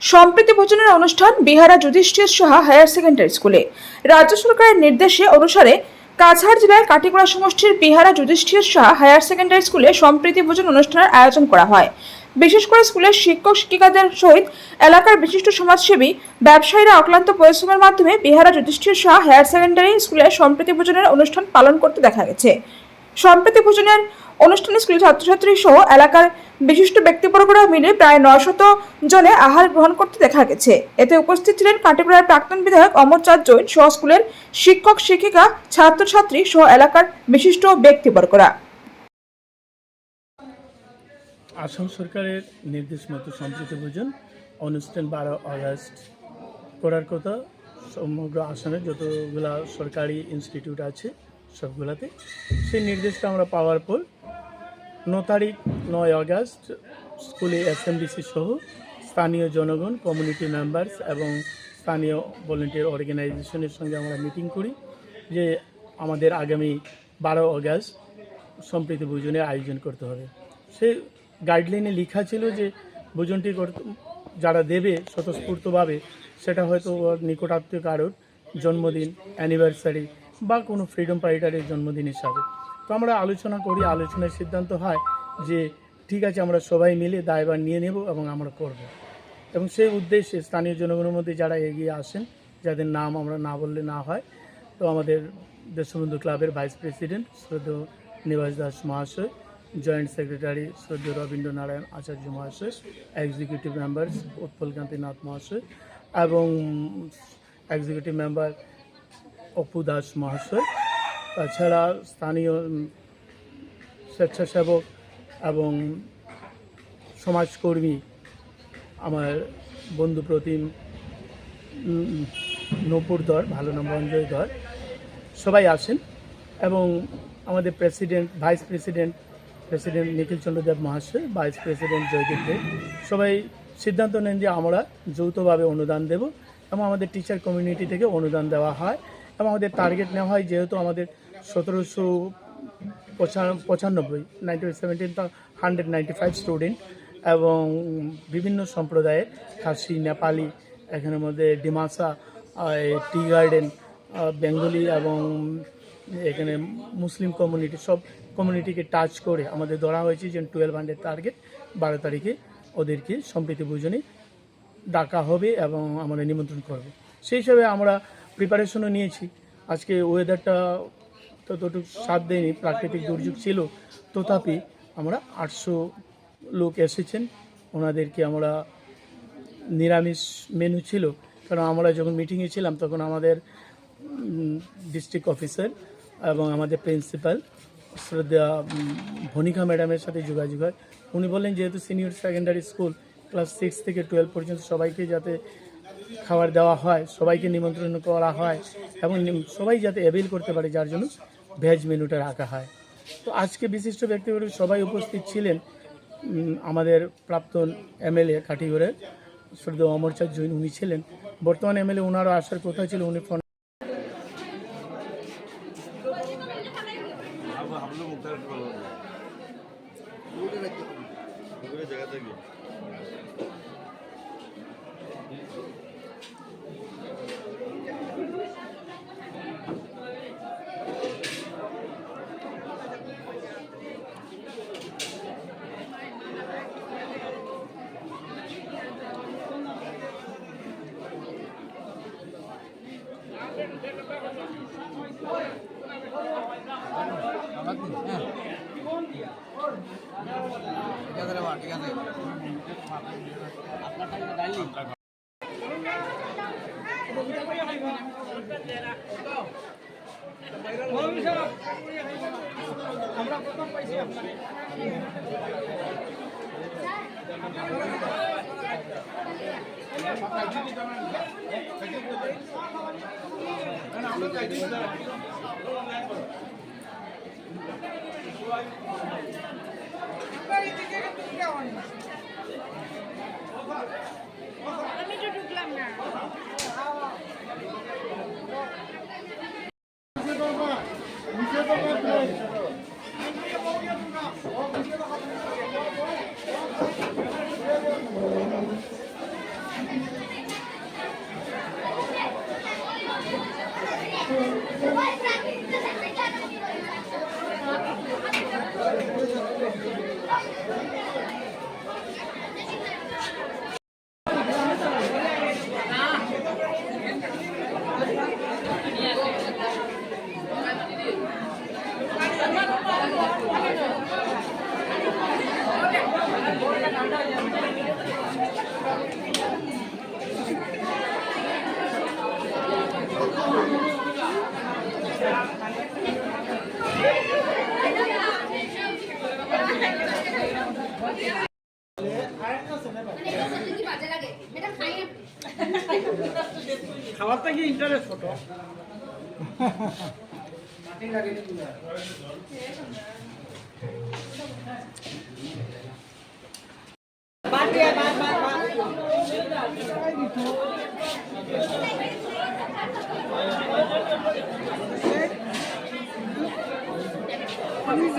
সম্প্রীতি ভোজনের অনুষ্ঠান বিহারা যুধিষ্ঠির সাহা হায়ার সেকেন্ডারি স্কুলে। রাজ্য সরকারের নির্দেশে অনুসারে কাছাড় জেলার কাটিগড়া সমষ্টির বিহারা যুধিষ্ঠির সাহা হায়ার সেকেন্ডারি স্কুলে সম্প্রীতি ভোজন অনুষ্ঠানের আয়োজন করা হয়। বিশেষ করে স্কুলের শিক্ষক শিক্ষিকাদের সহিত এলাকার বিশিষ্ট সমাজসেবী, ব্যবসায়ীরা অক্লান্ত পরিশ্রমের মাধ্যমে বিহারা যুধিষ্ঠির শাহ হায়ার সেকেন্ডারি স্কুলে সম্প্রীতি ভোজনের অনুষ্ঠান পালন করতে দেখা গেছে। সম্প্রীতি ভোজনের অনুষ্ঠানে স্কুলের ছাত্রছাত্রী সহ এলাকার বিশিষ্ট ব্যক্তিবর্গরা মিলে প্রায় নয়শত জনে আহার গ্রহণ করতে দেখা গেছে। এতে উপস্থিত ছিলেন কাটিপুরার প্রাক্তন বিধায়ক অমরচাঁদ জৈন সহ স্কুলের শিক্ষক, শিক্ষিকা, ছাত্রছাত্রী সহ এলাকার বিশিষ্ট ব্যক্তিবর্গরা। আসাম সরকারের নির্দেশ মতো সম্প্রীতি ভোজন অনুষ্ঠান বারো আগস্ট করার কথা সমগ্র আসামে যতগুলা সরকারি ইনস্টিটিউট আছে সবগুলাতে। সেই নির্দেশটা আমরা পাওয়ার পর ন তারিখ, নয় আগস্ট স্কুলে এসএমডিসি সহ স্থানীয় জনগণ কমিউনিটি মেম্বার্স এবং স্থানীয় ভলেন্টিয়ার অর্গানাইজেশনের সঙ্গে আমরা মিটিং করি যে আমাদের আগামী বারো আগস্ট সম্প্রীতি ভোজনের আয়োজন করতে হবে। সেই গাইডলাইনে লেখা ছিল যে ভোজনটি যারা দেবে স্বতঃস্ফূর্তভাবে, সেটা হয়তো নিকটাত্মীয় কারোর জন্মদিন অ্যানিভার্সারি বা কোনো ফ্রিডম ফাইটারের জন্মদিন হিসাবে তো আমরা আলোচনা করি, আলোচনার সিদ্ধান্ত হয় যে ঠিক আছে, আমরা সবাই মিলে দায়ভার নিয়ে নেব এবং আমরা করব। এবং সেই উদ্দেশ্যে স্থানীয় জনগণের মধ্যে যারা এগিয়ে আসেন, যাদের নাম আমরা না বললে না হয়, তো আমাদের দেশবন্ধু ক্লাবের ভাইস প্রেসিডেন্ট শ্রদ্ধেয় নিবাস দাস মহাশয়, জয়েন্ট সেক্রেটারি শ্রদ্ধেয় রবীন্দ্রনারায়ণ আচার্য মহাশয় এক্সিকিউটিভ মেম্বার্স উৎপলকান্তি নাথ মহাশয় এবং এক্সিকিউটিভ মেম্বার অপু দাস মহাশয়, তাছাড়া স্থানীয় স্বেচ্ছাসেবক এবং সমাজকর্মী আমার বন্ধু প্রতিম নূপুর ধর ভালো নাম রঞ্জয় ধর সবাই আসেন এবং আমাদের president, vice president president Nikhil Chandra Deb মহাশয়, ভাইস প্রেসিডেন্ট জয়দীপ দেব সবাই সিদ্ধান্ত নেন যে আমরা যৌথভাবে অনুদান দেব এবং আমাদের টিচার কমিউনিটি থেকে অনুদান দেওয়া হয়। এবং আমাদের টার্গেট নেওয়া হয় যেহেতু আমাদের সতেরোশো পঁচানব্বই nineteen hundred ninety five student এবং বিভিন্ন সম্প্রদায়ের, খাসি, নেপালি এখানের মধ্যে ডিমাসা টি গার্ডেন বেঙ্গলি এবং এখানে মুসলিম কমিউনিটি সব কমিউনিটিকে টাচ করে আমাদের ধরা হয়েছে যে টুয়েলভ হান্ড্রেড টার্গেট বারো তারিখে ওদেরকে সম্প্রীতি ভোজনে ডাকা হবে এবং আমরা নিমন্ত্রণ করব। সেই হিসাবে আমরা প্রিপারেশনও নিয়েছি। আজকে ওয়েদারটা ততটুকু সাথ দেয়নি, প্রাকৃতিক দুর্যোগ ছিল। তথাপি আমরা আটশো লোক এসেছেন, ওনাদেরকে আমরা নিরামিষ মেনু ছিল। কারণ আমরা যখন মিটিংয়ে ছিলাম, তখন আমাদের ডিস্ট্রিক্ট অফিসার এবং আমাদের প্রিন্সিপাল শ্রদ্ধা ভনিকা ম্যাডামের সাথে যোগাযোগ হয়। উনি বললেন, যেহেতু senior secondary school class six থেকে টুয়েলভ পর্যন্ত সবাইকে যাতে খাবার দেওয়া হয় সবাইকে নিমন্ত্রণ করা হয় এবং সবাই যাতে অ্যাভেল করতে পারে যার জন্য ভেজ মেনুটা রাখা হয় তো আজকে বিশিষ্ট ব্যক্তিবর্গ সবাই উপস্থিত ছিলেন আমাদের প্রাক্তন এমএলএ কাঠিগড়ের শ্রদ্ধেয় অমরচাঁদ জৈন উনি ছিলেন বর্তমান এমএলএ ওনারও আসার কথা ছিল উনি ফোন ঠিক আছে রে মা ঠিক আছে। আমি Thank. খাওয়াটা কি ইন্টারেস্ট ছোট মাটি লাগে